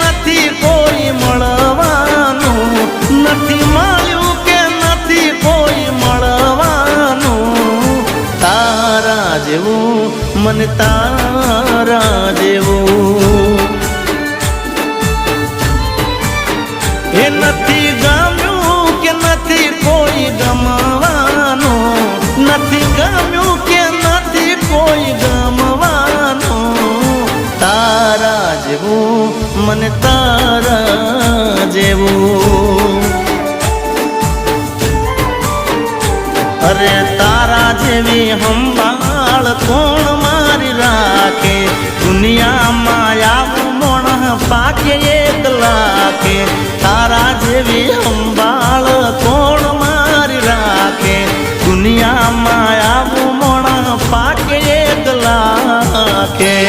નથી કોઈ મળવાનું? નથી કોઈ મળવાનું? તારા જેવું મને તારા જેવું. એ નથી લાગવું મને તારા જેવું. અરે તારા જેવી હંભાળ કોણ મારી રાખે? દુનિયામાં આવું મોણ પાકે એક લાખે. તારા જેવી હંભાળ કોણ મારી રાખે? દુનિયામાં આવું મોણ પાકે એક લાખે.